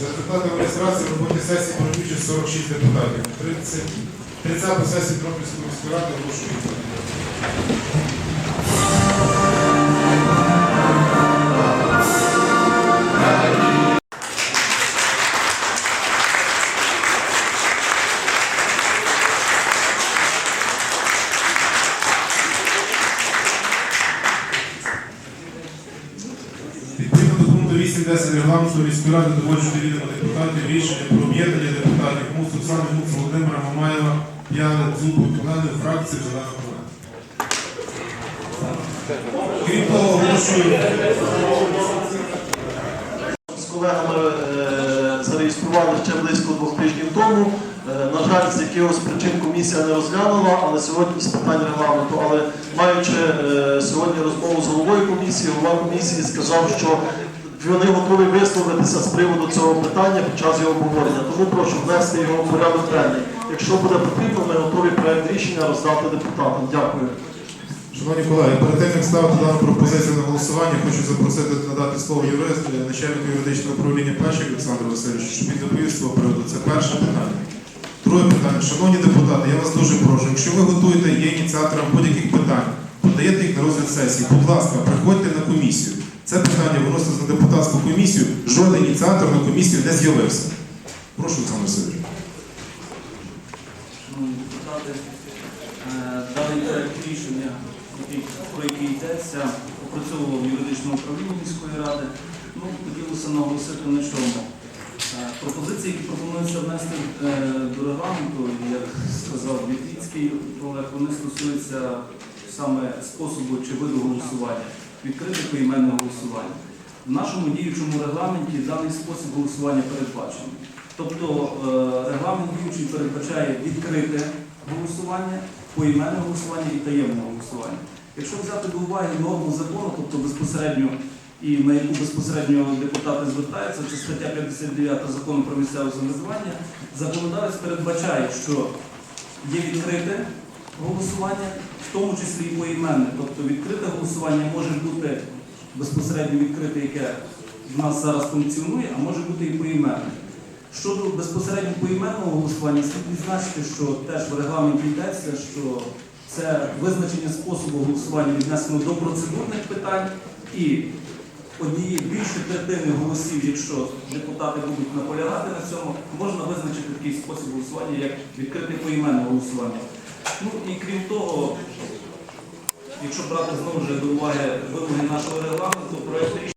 За результатами реєстрації в роботі сесії беруть участь 46 депутатів. 30, 30 сесії Тернопільської міської ради оголошується. Відповідно до пункту 8.10 регламенту міської ради доводжу до депутатів рішення про об'єднання депутатів Муц Оксани Муц Володимира Мамаєва, Яни Дзубу, Олени фракції Зелена Команда. Крім того, оголошую з колегами е, зареєстрували ще близько двох тижнів тому. Е, На жаль, з якихось причин комісія не розглянула, але сьогодні з питань регламенту. Але маючи е, сьогодні розмову з головою комісії, голова комісії сказав, що вони готові висловитися з приводу цього питання під час його обговорення. Тому прошу внести його в порядок денний. Якщо буде потрібно, ми готові проект рішення роздати депутатам. Дякую. Шановні колеги, перед тим як ставити дану пропозицію на голосування, хочу запросити надати слово юрист, начальнику юридичного управління Пешик Олександру Васильовичу, щоб він доповів з цього приводу. Це перше питання. Друге питання. Шановні депутати, я вас дуже прошу, якщо ви готуєте є ініціатором будь-яких питань, подаєте їх на розгляд сесії, будь ласка, приходьте на комісію. Це питання виноситься на депутатську комісію, жоден ініціатор на комісію не з'явився. Прошу, Олександр Васильович. Шановні депутати, е, даний проект рішення, про який йдеться, опрацьовував юридичне управління міської ради. Ну, хотілося наголосити на чому. Е, Пропозиції, які пропонуються внести е, до регламенту, як сказав Вітвіцький Олег, вони стосуються саме способу чи виду голосування, відкрите поіменне голосування. В нашому діючому регламенті даний спосіб голосування передбачений. Тобто е, регламент діючий передбачає відкрите голосування, поіменне голосування і таємне голосування. Якщо взяти до уваги норму закону, тобто безпосередньо і на яку безпосередньо депутати звертаються, це стаття 59 закону про місцеве самоврядування, законодавець передбачає, що є відкрите голосування, в тому числі і поіменне. Тобто відкрите голосування може бути безпосередньо відкрите, яке в нас зараз функціонує, а може бути і поіменне. Щодо безпосередньо поіменного голосування, слід відзначити, що теж в регламенті йдеться, що це визначення способу голосування віднесено до процедурних питань і однієї більше третини голосів, якщо депутати будуть наполягати на цьому, можна визначити такий спосіб голосування, як відкрите поіменне голосування. Ну і крім того, якщо брати знову ж до уваги вимоги нашого регламенту, рішення